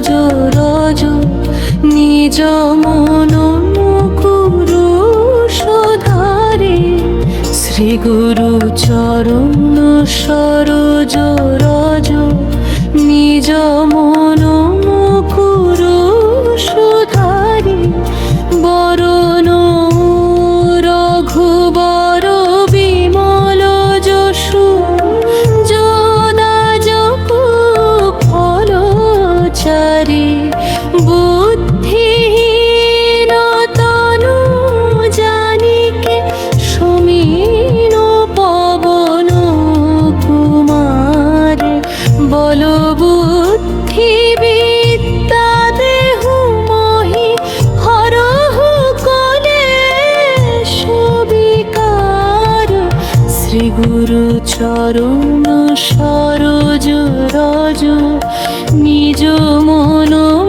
রজো রজো নিজ মন মুকুরু সুধারে শ্রী গুরু চরণ সরজ রজ নিজ তরুণ সরজ রজ নিজ মনো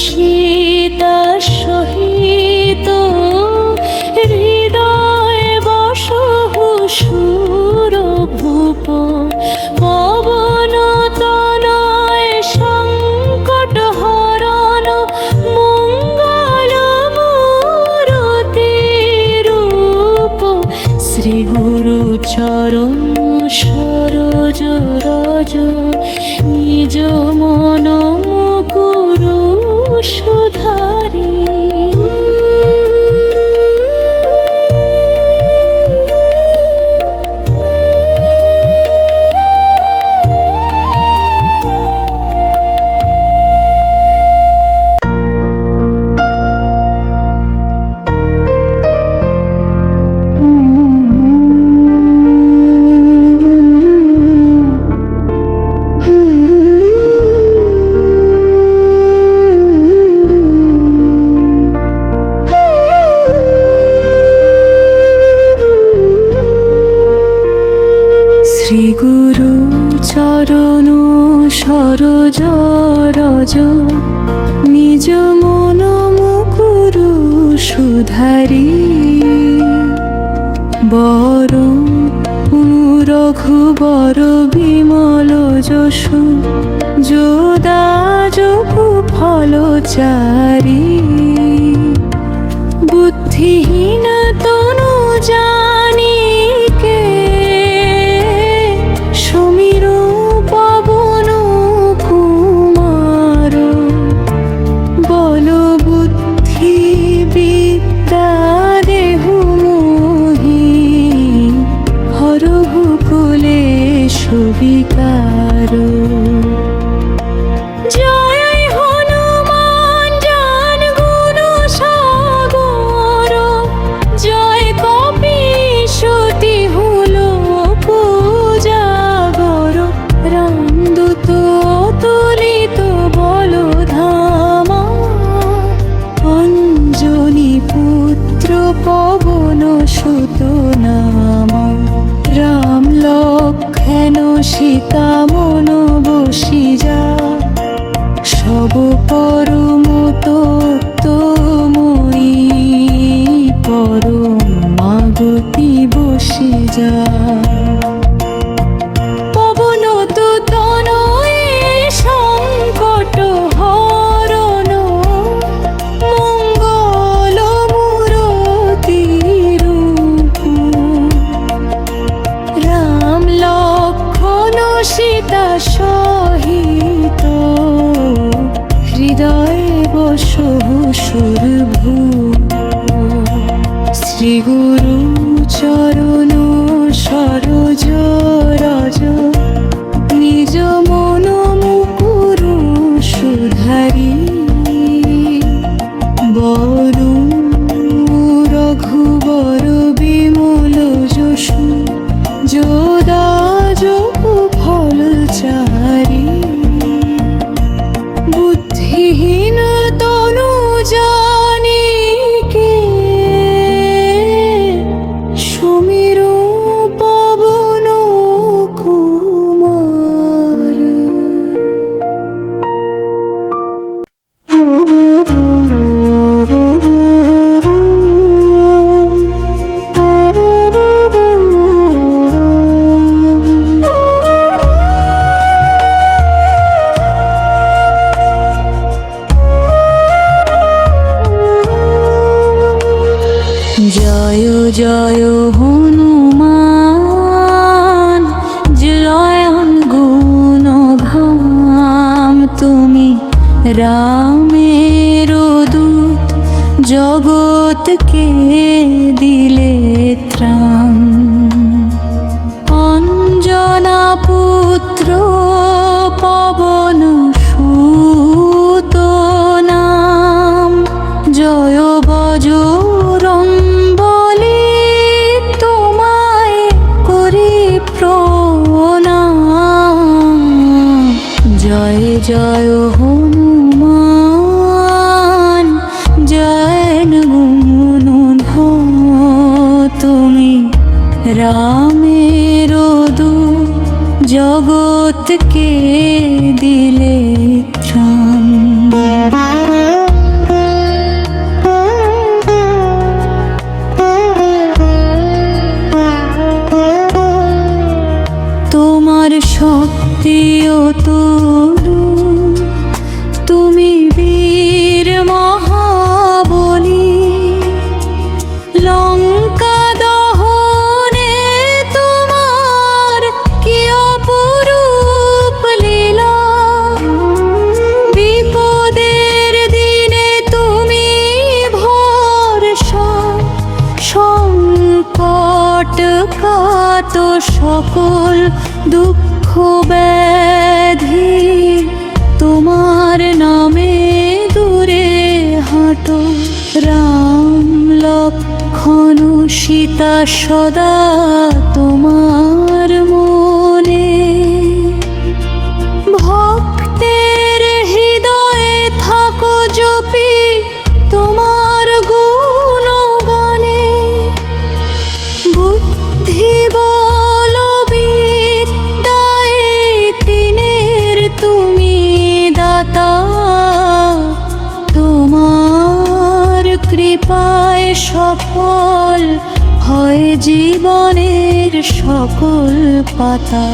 সীতা সহিত হৃদয় বসহ সুর ভূপ, পবন তনয় সংকট হরণ, মঙ্গল মূরতি রূপ। শ্রী গুরু চরণ সরজ রজ নিজ চরণু সরজ রজ নিজ মন মুকুরু সুধারি। বর রঘুবর বিমল যশু। যোদা যু ফল চারি। বুদ্ধিহীনা সহসুরভূ। শ্রী গুরু চরণ সরজ রজ। নিজ মন মুকুরু সুধারি। বরু জয় হনুমান জয় গুণ ধাম তুমি রামের দূত জগৎকে দিলে ত্রাণ। ব্যাধি তোমার নামে দূরে হাঁটো। রাম লক্ষণ সীতা সদা তোমার সফল হয় জীবনের সকল পাতা।